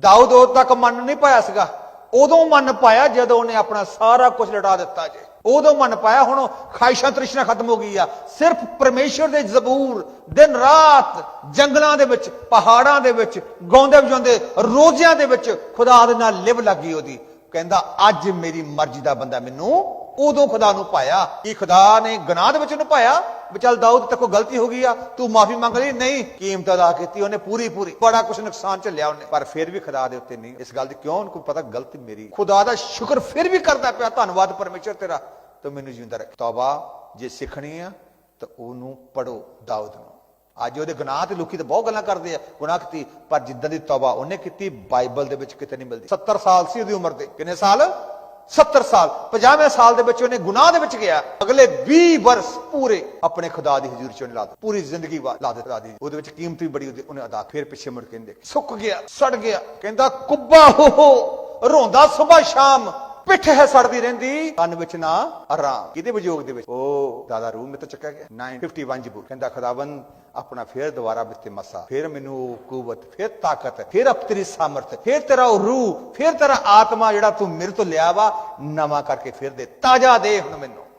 ਦਾਊਦ ਉਦੋਂ ਤੱਕ ਮਨ ਨਹੀਂ ਪਾਇਆ ਸੀਗਾ। ਉਦੋਂ ਮਨ ਪਾਇਆ ਜਦੋਂ ਉਹਨੇ ਆਪਣਾ ਸਾਰਾ ਕੁਝ ਲਟਾ ਦਿੱਤਾ ਜੇ। ਉਦੋਂ ਮਨ ਪਾਇਆ ਹੁਣ ਖਾਇਸ਼ਾਂ ਤ੍ਰਿਸ਼ਨਾ ਖਤਮ ਹੋ ਗਈ ਆ। ਸਿਰਫ ਪਰਮੇਸ਼ਰ ਦੇ ਜ਼ਬੂਰ, ਦਿਨ ਰਾਤ ਜੰਗਲਾਂ ਦੇ ਵਿੱਚ, ਪਹਾੜਾਂ ਦੇ ਵਿੱਚ, ਗਾਉਂਦੇ ਵਜਾਉਂਦੇ ਰੋਜ਼ਿਆਂ ਦੇ ਵਿੱਚ ਖੁਦਾ ਦੇ ਨਾਲ ਲਿਵ ਲੱਗੀ ਉਹਦੀ। ਕਹਿੰਦਾ, ਅੱਜ ਮੇਰੀ ਮਰਜ਼ੀ ਦਾ ਬੰਦਾ ਮੈਨੂੰ ਉਦੋਂ ਖੁਦਾ ਨੂੰ ਪਾਇਆ। ਕੀ ਖੁਦਾ ਨੇ ਗੁਨਾਹ ਦੇ ਵਿੱਚ ਉਹਨੂੰ ਪਾਇਆ ਵੀ ਚੱਲ ਦਾਊਦ ਤੱਕ ਕੋਈ ਗਲਤੀ ਹੋ ਗਈ ਆ, ਤੂੰ ਮਾਫੀ ਮੰਗ ਲਈ। ਨਹੀਂ, ਕੀਮਤ ਅਦਾ ਕੀਤੀ ਉਹਨੇ ਪੂਰੀ ਪੂਰੀ ਬੜਾ ਕੁਝ ਨੁਕਸਾਨ ਝੱਲਿਆ ਉਹਨੇ। ਪਰ ਫਿਰ ਵੀ ਖੁਦਾ ਦੇ ਉੱਤੇ ਨਹੀਂ। ਇਸ ਗੱਲ ਦੀ ਕਿਉਂ ਉਹਨੂੰ ਪਤਾ? ਗਲਤੀ ਮੇਰੀ। ਖੁਦਾ ਦਾ ਸ਼ੁਕਰ ਫਿਰ ਵੀ ਕਰਦਾ ਪਿਆ, ਧੰਨਵਾਦ ਪਰਮੇਸ਼ਰ ਤੇਰਾ। ਤੂੰ ਮੈਨੂੰ ਜਿਉਂਦਾ ਰੱਖ। ਤੌਬਾ, ਜੇ ਸਿੱਖਣੀ ਆ, ਤਾਂ ਉਹਨੂੰ ਪੜੋ ਦਾਊਦ ਨੂੰ। ਅੱਜ ਉਹਦੇ ਗੁਨਾਹ ਤੇ ਲੋਕੀ ਤਾਂ ਬਹੁਤ ਗੱਲਾਂ ਕਰਦੇ ਆ। ਗੁਨਾਹ ਕੀਤੀ, ਪਰ ਜਿੱਦਾਂ ਦੀ ਤੌਬਾ ਉਹਨੇ ਕੀਤੀ, ਬਾਈਬਲ ਦੇ ਵਿੱਚ ਕਿਤੇ ਨਹੀਂ ਮਿਲਦੀ। 70 ਸਾਲ ਸੀ ਉਹਦੀ ਉਮਰ ਦੇ। ਕਿੰਨੇ ਸਾਲ? 70 ਸਾਲ 50ਵੇਂ ਸਾਲ ਦੇ ਵਿੱਚ ਉਹਨੇ ਗੁਨਾਹ ਦੇ ਵਿੱਚ ਗਿਆ। ਅਗਲੇ 20 ਵਰਸ ਪੂਰੇ ਆਪਣੇ ਖੁਦਾ ਦੀ ਹਜ਼ੂਰ ਚ ਉਹਨੇ ਲਾ ਦਿੱਤੇ। ਪੂਰੀ ਜ਼ਿੰਦਗੀ ਲਾ ਦਿੱਤੀ ਖੁਦਾ ਉਹਦੇ ਵਿੱਚ ਕੀਮਤ ਵੀ ਬੜੀ ਉਹਨੇ ਅਦਾ ਫਿਰ ਪਿੱਛੇ ਮੁੜ ਕੇ ਨਹੀਂ ਸੁੱਕ ਗਿਆ, ਸੜ ਗਿਆ। ਕਹਿੰਦਾ, ਕੁੱਬਾ ਹੋ ਹੋ, ਰੋਂਦਾ ਸਵੇਰ ਸ਼ਾਮ। ਪਿੱਠ ਹੈ ਸੜਦੀ ਰਹਿੰਦੀ। ਕੰਨ ਵਿੱਚ ਨਾ ਆਰਾਮ। ਕਿਹਦੇ ਵਿਜੋਗ ਦੇ ਵਿੱਚ? ਉਹ ਦਾਦਾ ਰੂਹ ਮੇ ਤੋਂ ਚੱਕਿਆ ਗਿਆ। 951 ਜਬੂਰ ਕਹਿੰਦਾ, ਖੁਦਾਵੰਦ, ਆਪਣਾ ਫੇਰ ਦੁਬਾਰਾ ਵਿੱਚ ਮਸਾ। ਫਿਰ ਮੈਨੂੰ ਕੂਵਤ, ਫਿਰ ਤਾਕਤ, ਫਿਰ ਅਪ ਤੇਰੀ ਸਾਮਰਥ, ਫਿਰ ਤੇਰਾ ਉਹ ਰੂਹ, ਫਿਰ ਤੇਰਾ ਆਤਮਾ ਜਿਹੜਾ ਤੂੰ ਮੇਰੇ ਤੋਂ ਲਿਆ ਵਾ, ਨਵਾਂ ਕਰਕੇ ਫਿਰ ਦੇ। ਤਾਜ਼ਾ ਦੇ ਹੁਣ ਮੈਨੂੰ।